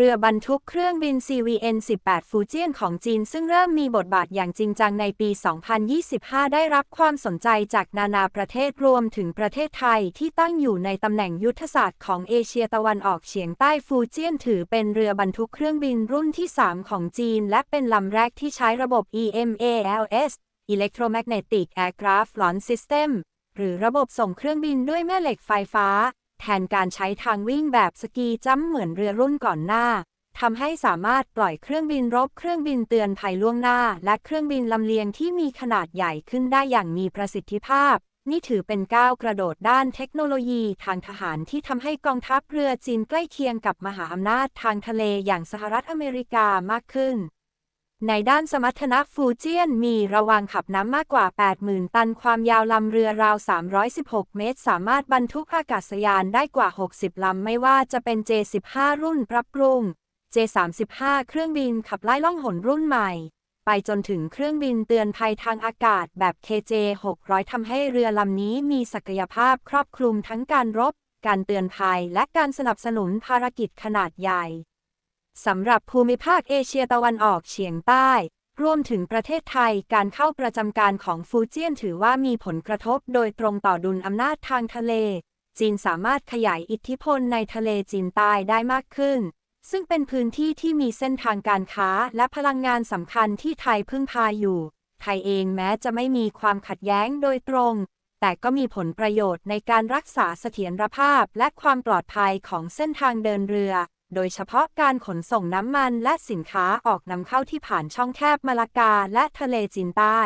รือบรรทุกเครื่องบิน CVN-18 ฟูเจียนของจีน ซึ่งเริ่มมีบทบาทอย่างจริงจังในปี 2025 ได้รับความสนใจจากนานาประเทศรวมถึงประเทศไทยที่ตั้งอยู่ในตำแหน่งยุทธศาสตร์ของเอเชียตะวันออกเฉียงใต้ฟูเจียนถือเป็นเรือบรรทุกเครื่องบินรุ่นที่ 3 ของจีน และเป็นลำแรกที่ใช้ระบบ EMALS Electromagnetic Aircraft Launch System หรือระบบส่งเครื่องบินด้วยแม่เหล็กไฟฟ้า แทนการใช้ทางวิ่งแบบสกีจัมเหมือนเรือรุ่นก่อนหน้าทำให้สามารถปล่อยเครื่องบินรบเครื่องบินเตือนภัยล่วงหน้า และเครื่องบินลำเลียงที่มีขนาดใหญ่ขึ้นได้อย่างมีประสิทธิภาพ นี่ถือเป็นก้าวกระโดดด้านเทคโนโลยีทางทหารที่ทำให้กองทัพเรือจีนใกล้เคียงกับมหาอำนาจทางทะเลอย่างสหรัฐอเมริกามากขึ้น ในด้านสมรรถนะฟูเจียนมีระวางขับน้ำมากกว่า 80,000 ตันความยาวลำเรือราว 316 เมตร สามารถบรรทุกอากาศยานได้กว่า 60 ลำ ไม่ว่าจะเป็น J15 รุ่นปรับปรุง J35 เครื่องบินขับไล่ล่องหนรุ่นใหม่ ไปจนถึงเครื่องบินเตือนภัยทางอากาศแบบ KJ 600 ทำให้เรือลำนี้มีศักยภาพครอบคลุมทั้งการรบ การเตือนภัยและการสนับสนุนภารกิจขนาดใหญ่ สำหรับภูมิภาคเอเชียตะวันออกเฉียงใต้ รวมถึงประเทศไทยการเข้าประจำการของฟูเจียนถือว่ามีผลกระทบโดยตรงต่อดุลอำนาจทางทะเล จีนสามารถขยายอิทธิพลในทะเลจีนใต้ได้มากขึ้น ซึ่งเป็นพื้นที่ที่มีเส้นทางการค้าและพลังงานสำคัญที่ไทยพึ่งพาอยู่ ไทยเองแม้จะไม่มีความขัดแย้งโดยตรง แต่ก็มีผลประโยชน์ในการรักษาเสถียรภาพและความปลอดภัยของเส้นทางเดินเรือ โดยเฉพาะการขนส่งน้ำมันและสินค้าออกนำเข้าที่ผ่านช่องแคบมาลากาและทะเลจีนใต้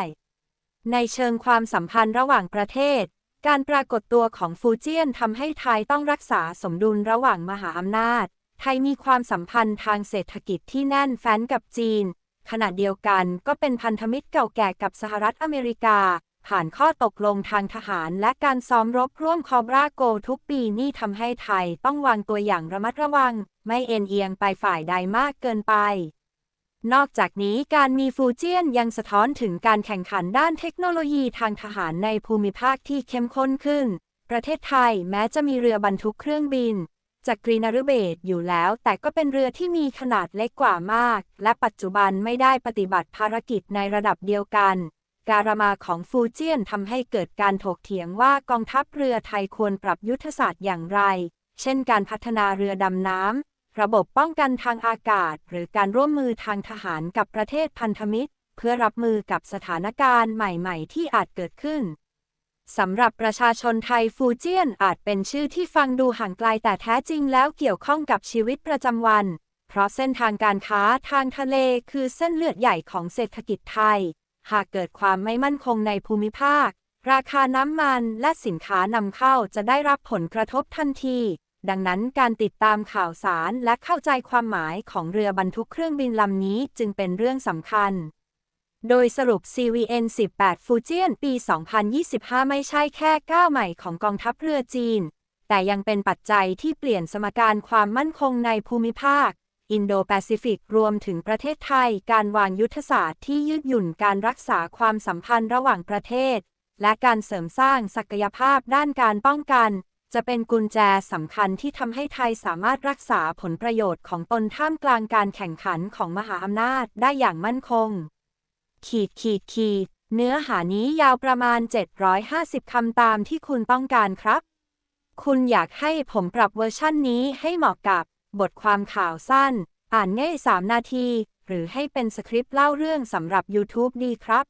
ในเชิงความสัมพันธ์ระหว่างประเทศ การปรากฏตัวของฟูเจียนทำให้ไทยต้องรักษาสมดุลระหว่างมหาอำนาจ ไทยมีความสัมพันธ์ทางเศรษฐกิจที่แน่นแฟ้นกับจีน ขณะเดียวกันก็เป็นพันธมิตรเก่าแก่กับสหรัฐอเมริกา ผ่านข้อตกลงทางทหารและการซ้อมรบร่วมคอบราโกทุกปีนี่ทำให้ไทยต้องวางตัวอย่างระมัดระวัง ไม่เอ็นเอียงไปฝ่ายใดมากเกินไป นอกจากนี้การมีฟูเจียนยังสะท้อนถึงการแข่งขันด้านเทคโนโลยีทางทหารในภูมิภาคที่เข้มข้นขึ้น ประเทศไทยแม้จะมีเรือบรรทุกเครื่องบินจากกรีนารุเบตอยู่แล้ว แต่ก็เป็นเรือที่มีขนาดเล็กกว่ามาก และปัจจุบันไม่ได้ปฏิบัติภารกิจในระดับเดียวกัน การมาของฟูเจียนทำให้เกิดการถกเถียงว่ากองทัพเรือไทยควรปรับยุทธศาสตร์อย่างไร เช่นการพัฒนาเรือดำน้ำ ระบบป้องกันทางอากาศ หรือการร่วมมือทางทหารกับประเทศพันธมิตร เพื่อรับมือกับสถานการณ์ใหม่ๆ ที่อาจเกิดขึ้นสำหรับประชาชนไทยฟูเจียนอาจเป็นชื่อที่ฟังดูห่างไกลแต่แท้จริงแล้วเกี่ยวข้องกับชีวิตประจำวัน เพราะเส้นทางการค้าทางทะเลคือเส้นเลือดใหญ่ของเศรษฐกิจไทย หากเกิดความไม่มั่นคงในภูมิภาค ราคาน้ำมันและสินค้านำเข้าจะได้รับผลกระทบทันที ดังนั้นการติดตามข่าวสารและเข้าใจความหมายของเรือบรรทุกเครื่องบินลำนี้จึงเป็นเรื่องสำคัญ โดยสรุป CVN 18ฟูเจียนปี 2025 ไม่ใช่แค่ก้าวใหม่ของกองทัพเรือจีน แต่ยังเป็นปัจจัยที่เปลี่ยนสมการความมั่นคงในภูมิภาค อินโดแปซิฟิก รวมถึงประเทศไทย การวางยุทธศาสตร์ที่ยืดหยุ่นการรักษาความสัมพันธ์ระหว่างประเทศ และการเสริมสร้างศักยภาพด้านการป้องกัน จะเป็นกุญแจสำคัญที่ทำให้ไทยสามารถรักษาผลประโยชน์ของตนท่ามกลางการแข่งขันของมหาอำนาจได้อย่างมั่นคง ขีดขีดขีด เนื้อหานี้ยาวประมาณ 750 คำตามที่คุณต้องการครับ คุณอยากให้ผมปรับเวอร์ชั่นนี้ให้เหมาะกับ บทความข่าวสั้น อ่านง่าย 3 นาที หรือให้เป็นสคริปต์เล่าเรื่องสำหรับ YouTube ดีครับ